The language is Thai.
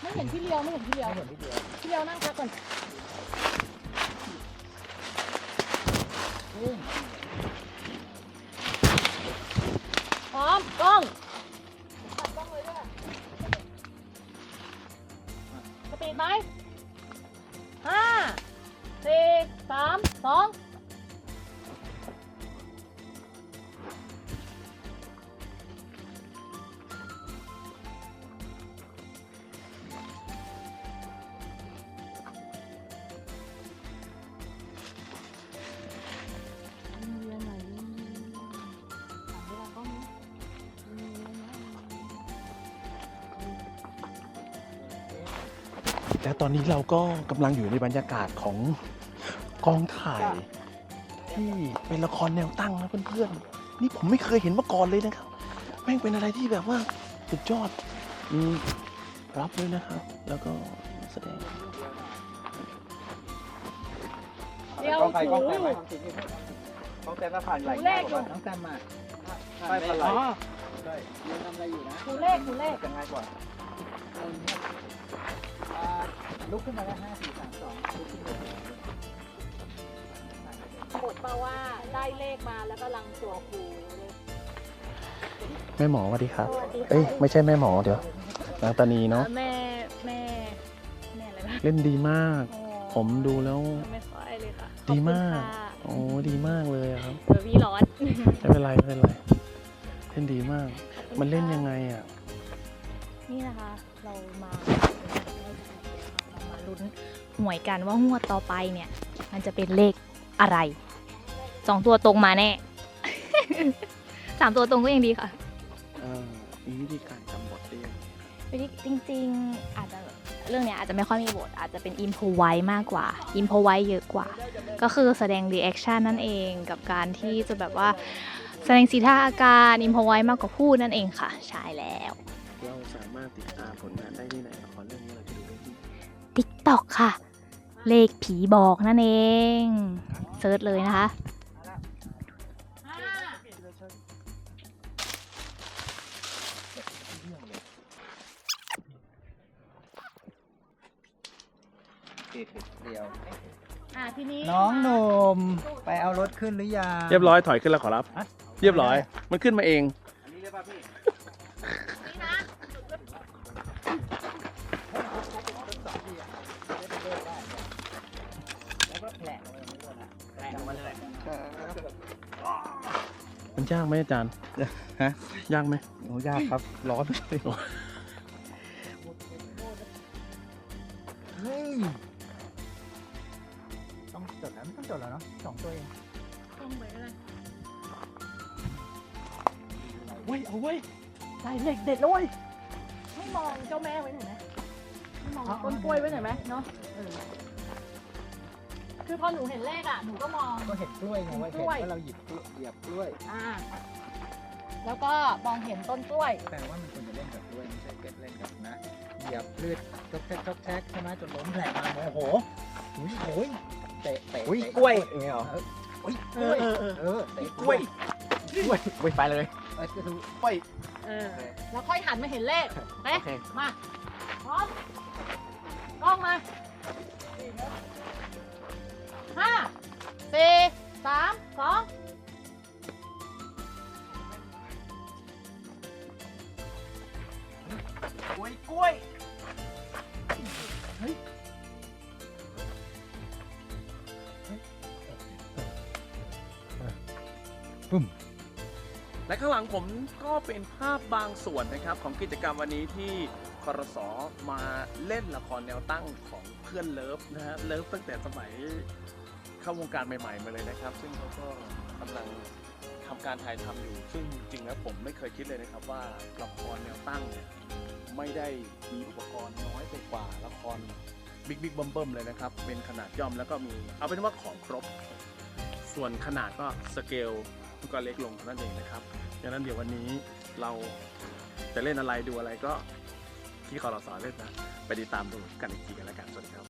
ไม่เห็นพี่เลียวไม่เห็นพี่เลียวพี่เลียวนั่งพักก่อนพร้อมกล้องตัดกล้องเลยด้วยสปีดไหมห้าสี่สามสอง และตอนนี้เราก็กำลังอยู่ในบรรยากาศของกองถ่าย ที่เป็นละครแนวตั้งนะเพื่อนๆ นี่ผมไม่เคยเห็นมาก่อนเลยนะครับ แม่งเป็นอะไรที่แบบว่าสุดยอดมีรับด้วยนะครับ แล้วก็แสดงเดียวกล้องใครกล้องถูแต้มไหมกล้องแต้มมาผ่านไหลถูเลขอยู่น้องแต้มมาไปผ่านไหลใช่ทำอะไรอยู่นะถูเลขถูเลขจะง่ายกว่าอ่า ลุกขึ้นมาแล้วห้าสี่สามสองลุกขึ้นมาบทมาว่าได้เลขมาแล้วก็ลังตัวครูแม่หมอสวัสดีครับสวัสดีค่ะเอ้ยไม่ใช่แม่หมอเดี๋ยวนางตานีเนาะแม่แม่แม่อะไรนะเล่นดีมากอ๋อผมดูแล้วไม่ค่อยเลยค่ะดีมากขอบคุณค่ะโอ้ดีมากเลยอะครับเดี๋ยวพี่ร้อนไม่เป็นไรไม่เป็นไรเล่นดีมาก มันเล่นยังไงอะนี่นะคะ เรามาเรามา ลุ้นหวยกันว่างวดต่อไปเนี่ย มันจะเป็นเลขอะไรสองตัวตรงมาแน่ สามตัวตรงก็ยังดีค่ะเออมีวิธีการจำบทได้ยังไงวิธีจริง ๆ อาจจะเรื่องเนี้ยอาจจะไม่ค่อยมีบท อาจจะเป็นอิมพอไว้มากกว่าอิมพอไว้เยอะกว่า ก็คือแสดงรีแอคชั่นนั่นเองกับการที่จะแบบว่า แสดงสีท่าอาการอิมพอไว้มากกว่าพูดนั่นเองค่ะ ใช่แล้ว เราสามารถติดตามผลงานได้ที่ไหนละครเรื่องนี้ TikTok ค่ะ เลขผีบอกนั่นเองเซิร์ชเลยนะคะติดเดียวอะทีนี้น้องหนุ่มไปเอารถขึ้นหรือยัง เรียบร้อยถอยขึ้นแล้วขอรับ ฮะ เรียบร้อย มันขึ้นมาเอง อันนี้เรียกว่าพี่ มันยากไหมอาจารย์ฮะยากไหมโอ้ยากครับ ร้อนเฮ้ยต้องจดแล้วไม่ต้องจดแล้วเนาะสองตัวเองต้องไปเลยเว้ยเอาเว้ยได้เลขเด็ดเลยไม่มองเจ้าแม่ไว้หน่อยไหมไม่มองต้นกล้วยไว้หน่อยไหมเนาะเออ คือพอหนูเห็นเลขอะหนูก็มอง ก็เห็นกล้วยไงว่าเห็เห็นนกล้วยว่าเราหยิบกล้วยเหยียบกล้วย อ่า แล้วก็มองเห็นต้นกล้วยแต่ว่ามันควรจะเล่นกับกล้วยไม่ใช่เก็ตเล่นกับนะ เหยียบลืดจกแทกจกแทกใช่ไหมจนล้มแผลมาโมโหอุ้ยโอ้ยเตะเตะอุ้ยเตะกล้วยอย่างเงี้ยเหรออุ้ยกล้วยเออเออเออเตะกล้วยกล้วยกล้วยไปเลยเออจะดูกล้วยเออแล้วค่อยหันมาเห็นเลขเอ๊ะโอเคมาพร้อมกล้องมา ห้าสี่สามสองกล้วยกล้วยและข้างหลังผมก็เป็นภาพบางส่วนนะครับ ของกิจกรรมวันนี้ที่ครสมาเล่นละครแนวตั้งของเพื่อนเลิฟนะฮะเลิฟตั้งแต่สมัย เข้าวงการใหม่ ๆ มาเลยนะครับ ซึ่งเขาก็กำลังทำการถ่ายทำอยู่ ซึ่งจริงๆแล้วผมไม่เคยคิดเลยนะครับว่าละครแนวตั้งเนี่ยไม่ได้มีอุปกรณ์น้อยไปกว่าละครบิ๊กบิ๊กเบิ่มๆเลยนะครับ เป็นขนาดย่อมแล้วก็มี เอาเป็นว่าของครบ ส่วนขนาดก็สเกลก็เล็กลงเท่านั้นเองนะครับดังนั้นเดี๋ยววันนี้เราจะเล่นอะไรดูอะไรก็ที่คอรสอเล่นนะ ไปติดตามดูกันอีกทีกันแล้วกันสวัสดีครับ